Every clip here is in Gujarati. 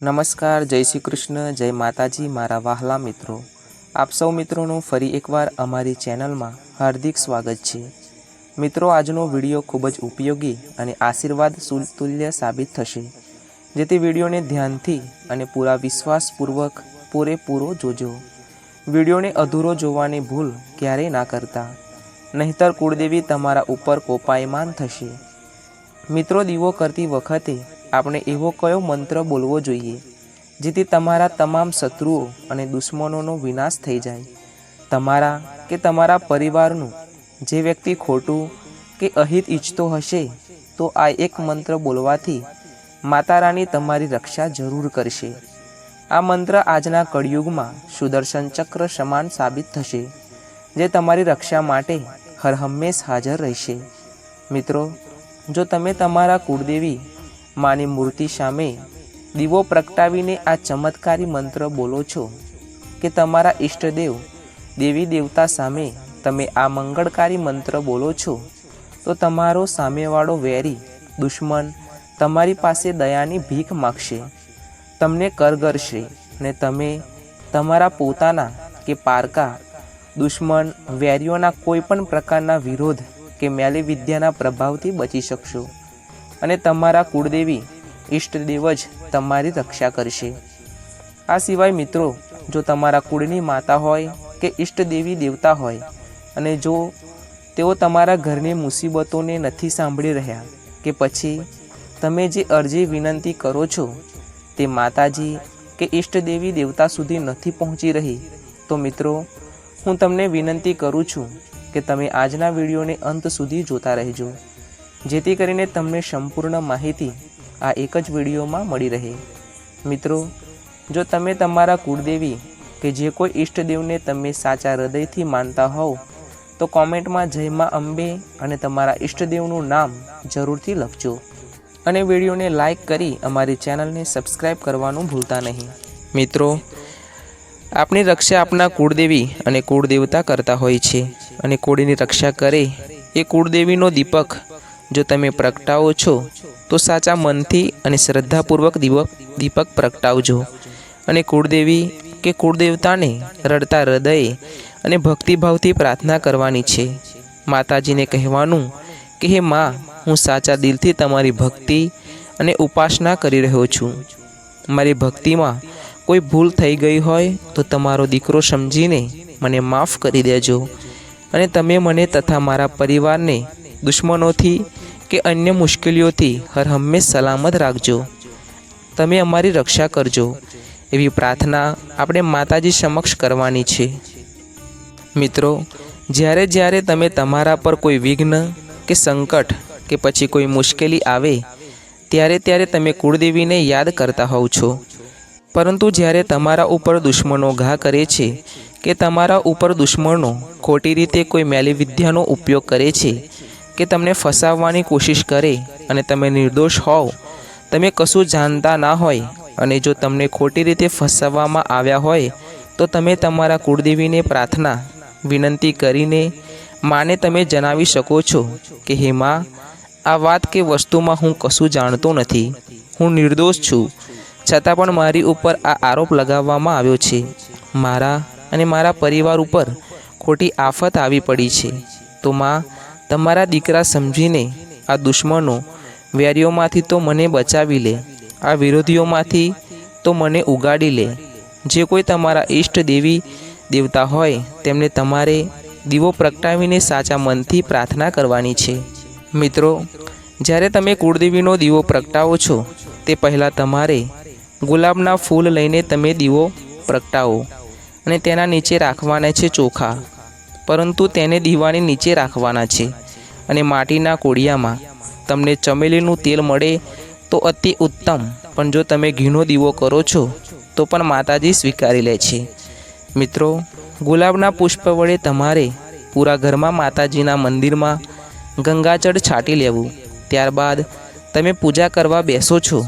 નમસ્કાર, જય શ્રી કૃષ્ણ, જય માતાજી, મારા વહાલા મિત્રો. આપ સૌ મિત્રોનું ફરી એકવાર અમારી ચેનલમાં હાર્દિક સ્વાગત છે. મિત્રો, આજનો વીડિયો ખૂબ જ ઉપયોગી અને આશીર્વાદ સુતુલ્ય સાબિત થશે. જેથી વિડીયોને ધ્યાનથી અને પૂરા વિશ્વાસપૂર્વક પૂરેપૂરો જોજો. વિડીયોને અધૂરો જોવાની ભૂલ ક્યારેય ના કરતા. નહીતર કુળદેવી તમારા ઉપર કોપાયમાન થશે. મિત્રો, દીવો કરતી વખતે આપણે એવો કયો મંત્ર બોલવો જોઈએ, જેથી તમારા તમામ શત્રુઓ અને દુશ્મનોનો વિનાશ થઈ જાય. તમારા કે તમારા પરિવારનું, જે વ્યક્તિ ખોટું કે અહિત ઈચ્છતો હશે, તો આ એક મંત્ર બોલવાથી માતા રાણી તમારી રક્ષા જરૂર કરશે. આ મંત્ર આજના કળિયુગમાં સુદર્શન ચક્ર સમાન સાબિત થશે, જે તમારી રક્ષા માટે હરહંમેશ હાજર રહેશે. મિત્રો, જો તમે તમારા કુળદેવી માની મૂર્તિ સામે દીવો પ્રગટાવીને આ ચમત્કારી મંત્ર બોલો છો કે તમારા ઈષ્ટદેવ, દેવી દેવતા સામે તમે આ મંગળકારી મંત્ર બોલો છો, તો તમારો સામેવાળો વેરી, દુશ્મન, તમારી પાસે દયાની ભીખ માગશે. તમને કરગરશે ને તમે તમારા પોતાના કે પારકા, દુશ્મન, વેરીઓના કોઈ પણ પ્રકારના વિરોધ કે મેલી વિદ્યાના પ્રભાવથી બચી શકશો. અને તમારા કુળદેવી ઈષ્ટદેવ જ તમારી રક્ષા કરશે. આ સિવાય મિત્રો, જો તમારા કુળની માતા હોય કે ઈષ્ટદેવી દેવતા હોય, અને જો તેઓ તમારા ઘરની મુસીબતોને નથી સાંભળી રહ્યા, કે પછી તમે જે અરજી વિનંતી કરો છો, તે માતાજી કે ઈષ્ટદેવી દેવતા સુધી નથી પહોંચી રહી, તો મિત્રો, હું તમને વિનંતી કરું છું કે તમે આજના વિડીયોને અંત સુધી જોતા રહેજો. જેથી કરીને તમને સંપૂર્ણ માહિતી આ એક જ વિડીયોમાં મળી રહે. મિત્રો, જો તમે તમારા કુળદેવી કે જે કોઈ ઈષ્ટદેવને તમે સાચા હૃદયથી માનતા હોવ, તો કોમેન્ટમાં જય મા અંબે અને તમારા ઈષ્ટદેવનું નામ જરૂરથી લખજો. અને વિડીયોને લાઈક કરી અમારી ચેનલને સબસ્ક્રાઈબ કરવાનું ભૂલતા નહીં. મિત્રો, આપની રક્ષા આપના કુળદેવી અને કુળદેવતા કરતા હોય છે. અને કુળની રક્ષા કરે એ કુળદેવીનો દીપક જો તમે પ્રગટાવો છો, તો સાચા મનથી અને શ્રદ્ધાપૂર્વક દીપક દીપક પ્રગટાવજો. અને કુળદેવી કે કુળદેવતાને રડતા હૃદયે અને ભક્તિભાવથી પ્રાર્થના કરવાની છે. માતાજીને કહેવાનું કે, હે માં, હું સાચા દિલથી તમારી ભક્તિ અને ઉપાસના કરી રહ્યો છું. મારી ભક્તિમાં કોઈ ભૂલ થઈ ગઈ હોય, તો તમારો દીકરો સમજીને મને માફ કરી દેજો. અને તમે મને તથા મારા પરિવારને દુશ્મનોથી કે અન્ય મુશ્કેલીઓથી હર હંમેશ સલામત રાખજો. તમે અમારી રક્ષા કરજો. એવી પ્રાર્થના આપણે માતાજી સમક્ષ કરવાની છે. મિત્રો, જ્યારે જ્યારે તમે તમારા પર કોઈ વિઘ્ન કે સંકટ કે પછી કોઈ મુશ્કેલી આવે, ત્યારે ત્યારે તમે કુળદેવીને યાદ કરતા હોવ છો. પરંતુ જ્યારે તમારા ઉપર દુશ્મનો ઘા કરે છે કે તમારા ઉપર દુશ્મનો ખોટી રીતે કોઈ મેલી વિદ્યાનો ઉપયોગ કરે છે કે તમને ફસાવવાની કોશિશ કરે અને તમે નિર્દોષ હોવ. તમે કશું જાણતા ના હોય અને જો તમને ખોટી રીતે ફસાવવામાં આવ્યા હોય, તો તમે તમારા કુળદેવીને પ્રાર્થના, વિનંતી કરીને માને તમે જણાવી શકો છો કે, હે માં, આ વાત કે વસ્તુમાં હું કશું જાણતો નથી. હું નિર્દોષ છું. છતાં પણ મારી ઉપર આ આરોપ લગાવવામાં આવ્યો છે. મારા અને મારા પરિવાર ઉપર ખોટી આફત આવી પડી છે. તો માં તમારા દીકરા સમજીને આ દુશ્મનો વેરીઓમાંથી તો મને બચાવી લે, આ વિરોધીઓમાંથી તો મને ઉગાડી લે. જે કોઈ તમારા ઈષ્ટ દેવી દેવતા હોય, તેમને તમારે દીવો પ્રગટાવીને સાચા મનથી પ્રાર્થના કરવાની છે. મિત્રો, જ્યારે તમે કુળદેવીનો દીવો પ્રગટાવો છો, તે પહેલાં તમારે ગુલાબના ફૂલ લઈને તમે દીવો પ્રગટાવો અને તેના નીચે રાખવાના છે ચોખા. પરંતુ તેને દીવાની નીચે રાખવાના છે અને માટીના કોડિયામાં તમને ચમેલીનું તેલ મળે તો અતિ ઉત્તમ. પણ જો તમે ઘીનો દીવો કરો છો, તો પણ માતાજી સ્વીકારી લે છે. મિત્રો, ગુલાબના પુષ્પ વડે તમારે પૂરા ઘરમાં માતાજીના મંદિરમાં ગંગાજળ છાંટી લેવું. ત્યારબાદ તમે પૂજા કરવા બેસો છો,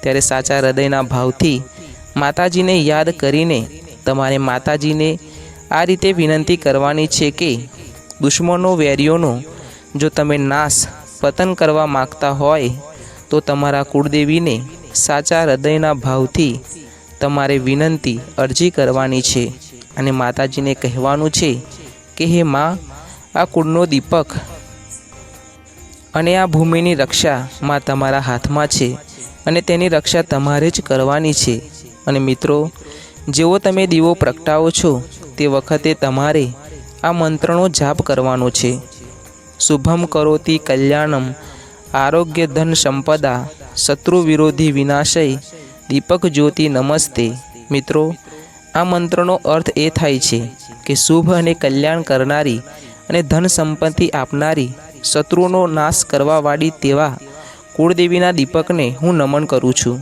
ત્યારે સાચા હૃદયના ભાવથી માતાજીને યાદ કરીને તમારે માતાજીને આ રીતે વિનંતી કરવાની છે કે દુશ્મનો વેરીઓનો જો તમે નાશ, પતન કરવા માગતા હોય, તો તમારા કુળદેવીને સાચા હૃદયના ભાવથી તમારે વિનંતી અરજી કરવાની છે. અને માતાજીને કહેવાનું છે કે, હે માં, આ કુળનો દીપક અને આ ભૂમિની રક્ષા માં તમારા હાથમાં છે અને તેની રક્ષા તમારે જ કરવાની છે. અને મિત્રો, જેવો તમે દીવો પ્રગટાવો છો તે વખતે તમારે આ મંત્રનો જાપ કરવાનો છે. શુભમ કરોતી કલ્યાણમ, આરોગ્ય ધન સંપદા, શત્રુ વિરોધી વિનાશય, દીપક જ્યોતિ નમસ્તે. મિત્રો, આ મંત્રનો અર્થ એ થાય છે કે શુભ અને કલ્યાણ કરનારી અને ધન સંપત્તિ આપનારી શત્રુનો નાશ કરવાવાળી તેવા કુળદેવીના દીપકને હું નમન કરું છું.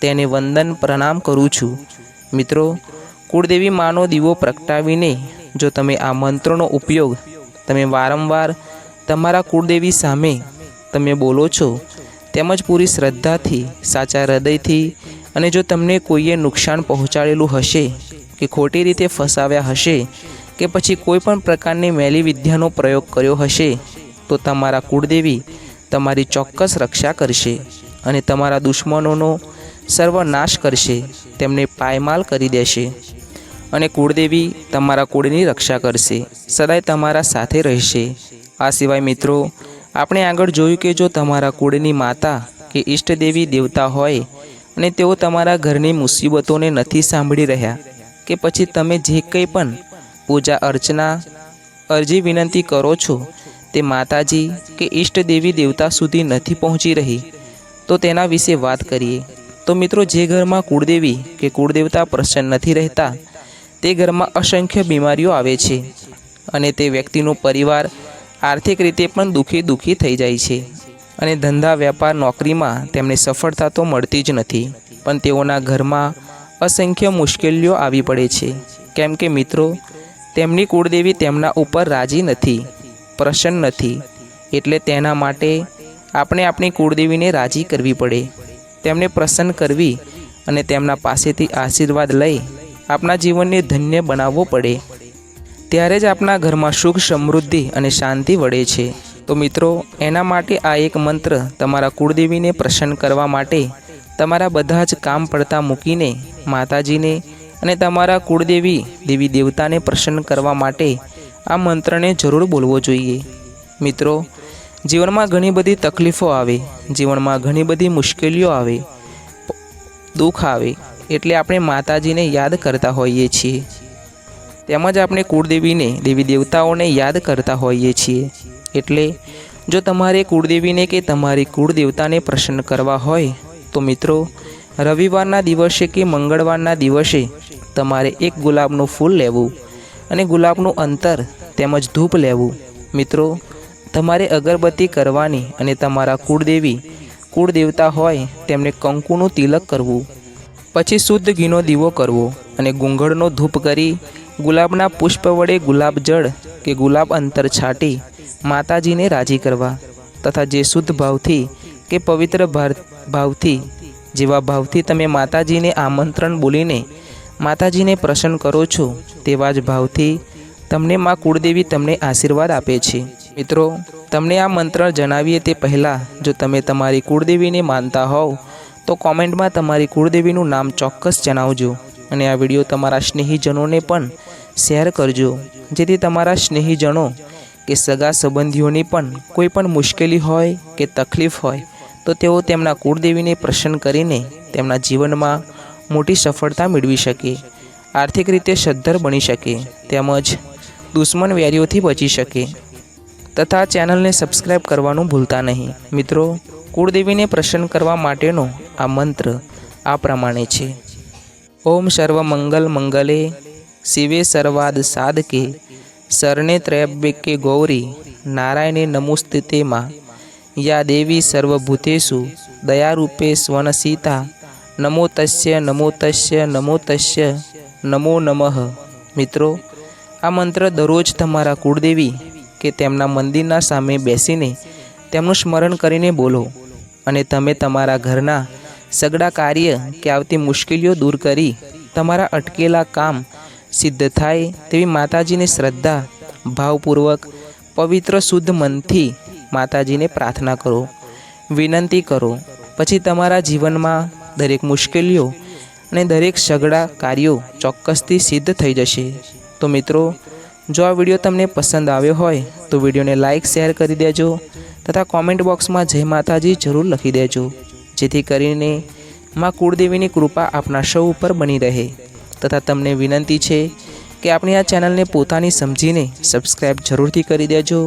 તેને વંદન પ્રણામ કરું છું. મિત્રો કુળદેવી માનો દીવો પ્રગટાવીને જો તમે આ મંત્રનો ઉપયોગ તમે વારંવાર તમારા કુળદેવી સામે તમે બોલો છો, તેમજ પૂરી શ્રદ્ધાથી, સાચા હૃદયથી અને જો તમને કોઈએ નુકસાન પહોંચાડેલું હશે, કે ખોટી રીતે ફસાવ્યા હશે, કે પછી કોઈ પણ પ્રકારની મેલી વિદ્યાનો પ્રયોગ કર્યો હશે, તો તમારા કુળદેવી તમારી ચોક્કસ રક્ષા કરશે અને તમારા દુશ્મનોનો સર્વનાશ કરશે, તેમને પાયમાલ કરી દેશે. અને કુળદેવી તમારા કુળની રક્ષા કરશે, સદાય તમારા સાથે રહેશે. આ સિવાય મિત્રો, આપણે આગળ જોયું કે જો તમારા કુળની માતા કે ઈષ્ટદેવી દેવતા હોય અને તેઓ તમારા ઘરની મુસીબતોને નથી સાંભળી રહ્યા, કે પછી તમે જે કંઈ પણ પૂજા અર્ચના, અરજી વિનંતી કરો છો, તે માતાજી કે ઈષ્ટદેવી દેવતા સુધી નથી પહોંચી રહી, તો તેના વિશે વાત કરીએ. તો મિત્રો, જે ઘરમાં કુળદેવી કે કુળદેવતા પ્રસન્ન નથી રહેતા તે ઘરમાં અસંખ્ય બીમારીઓ આવે છે અને તે વ્યક્તિનો પરિવાર આર્થિક રીતે પણ દુઃખી દુઃખી થઈ જાય છે અને ધંધા વેપાર નોકરીમાં તેમને સફળતા તો મળતી જ નથી. પણ તેઓના ઘરમાં અસંખ્ય મુશ્કેલીઓ આવી પડે છે. કેમ કે મિત્રો, તેમની કુળદેવી તેમના ઉપર રાજી નથી, પ્રસન્ન નથી, એટલે તેના માટે આપણે આપણી કુળદેવીને રાજી કરવી પડે. તેમને પ્રસન્ન કરવી અને તેમના પાસેથી આશીર્વાદ લઈ આપણા જીવનને ધન્ય બનાવવું પડે. ત્યારે જ આપણા ઘરમાં સુખ, સમૃદ્ધિ અને શાંતિ વળે છે. તો મિત્રો, એના માટે આ એક મંત્ર તમારા કુળદેવીને પ્રસન્ન કરવા માટે તમારા બધા જ કામ પડતા મૂકીને, માતાજીને અને તમારા કુળદેવી દેવી દેવતાને પ્રસન્ન કરવા માટે આ મંત્રને જરૂર બોલવો જોઈએ. મિત્રો, જીવનમાં ઘણી બધી તકલીફો આવે, જીવનમાં ઘણી બધી મુશ્કેલીઓ આવે, દુઃખ આવે એટલે આપણે માતાજીને યાદ કરતા હોઈએ છીએ. તેમજ આપણે કુળદેવીને, દેવી દેવતાઓને યાદ કરતા હોઈએ છીએ. એટલે જો તમારે કુળદેવીને કે તમારી કુળદેવતાને પ્રસન્ન કરવા હોય, તો મિત્રો, રવિવારના દિવસે કે મંગળવારના દિવસે તમારે એક ગુલાબનું ફૂલ લેવું અને ગુલાબનું અંતર તેમજ ધૂપ લેવું. મિત્રો, તમારે અગરબત્તી કરવાની અને તમારા કુળદેવી, કુળદેવતા હોય, તેમને કંકુનું તિલક કરવું. પછી શુદ્ધ ઘીનો દીવો કરવો અને ગુંગળનો ધૂપ કરી ગુલાબના પુષ્પ વડે ગુલાબ જળ કે ગુલાબ અંતર છાંટી માતાજીને રાજી કરવા તથા જે શુદ્ધ ભાવથી કે પવિત્ર ભાવથી, જેવા ભાવથી તમે માતાજીને આમંત્રણ બોલીને માતાજીને પ્રસન્ન કરો છો, તેવા જ ભાવથી તમને માં કુળદેવી તમને આશીર્વાદ આપે છે. મિત્રો, તમને આ મંત્ર જણાવીએ તે પહેલાં જો તમે તમારી કુળદેવીને માનતા હોવ તો કોમેન્ટમાં તમારી કુળદેવીનું નામ ચોક્કસ જણાવજો અને આ વીડિયો તમારા સ્નેહીજનોને પણ શેર કરજો, જેથી તમારા સ્નેહીજનો કે સગા સંબંધીઓની પણ કોઈ પણ મુશ્કેલી હોય કે તકલીફ હોય, તો તેઓ તેમના કુળદેવીને પ્રસન્ન કરીને તેમના જીવનમાં મોટી સફળતા મેળવી શકે, આર્થિક રીતે સદ્ધર બની શકે, તેમજ દુશ્મન વેરીઓથી બચી શકે. તથા ચેનલને સબસ્ક્રાઈબ કરવાનું ભૂલતા નહીં. મિત્રો, કુળદેવીને પ્રસન્ન કરવા માટેનો આ મંત્ર આ પ્રમાણે છે. ઓમ સર્વ મંગલ મંગલે, શિવે સર્વાદ સાધકે, શરણે ત્રયંબકે ગૌરી, નારાયણે નમોસ્તુતે માં યા દેવી સર્વભૂતેશુ દયારૂપે સ્વનસીતા નમો તસ્ય નમો તસ્ય નમો તસ્ય, નમો નમઃ. મિત્રો, આ મંત્ર દરરોજ તમારા કુળદેવી કે તેમના મંદિરના સામે બેસીને તેમનું સ્મરણ કરીને બોલો અને તમે તમારા ઘરના સગડા કાર્ય કે આવતી મુશ્કેલીઓ દૂર કરી તમારા અટકેલા કામ સિદ્ધ થાય તેવી માતાજીની શ્રદ્ધા, ભાવપૂર્વક, પવિત્ર, શુદ્ધ મનથી માતાજીને પ્રાર્થના કરો. વિનંતી કરો. પછી તમારા જીવનમાં દરેક મુશ્કેલીઓ અને દરેક સગડા કાર્યો ચોક્કસથી સિદ્ધ થઈ જશે. તો મિત્રો જો આ વીડિયો તમને પસંદ આવ્યો હોય, તો વિડીયોને લાઇક, શેર કરી દેજો તથા કોમેન્ટ બોક્સમાં જય માતાજી જરૂર લખી દેજો. જેથી કરીને માં કુળદેવીની કૃપા આપના સૌ ઉપર બની રહે. તથા તમને વિનંતી છે કે આપણી આ ચેનલને પોતાની સમજીને સબસ્ક્રાઈબ જરૂરથી કરી દેજો.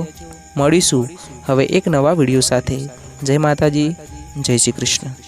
મળીશું હવે એક નવા વીડિયો સાથે. જય માતાજી, જય શ્રી કૃષ્ણ.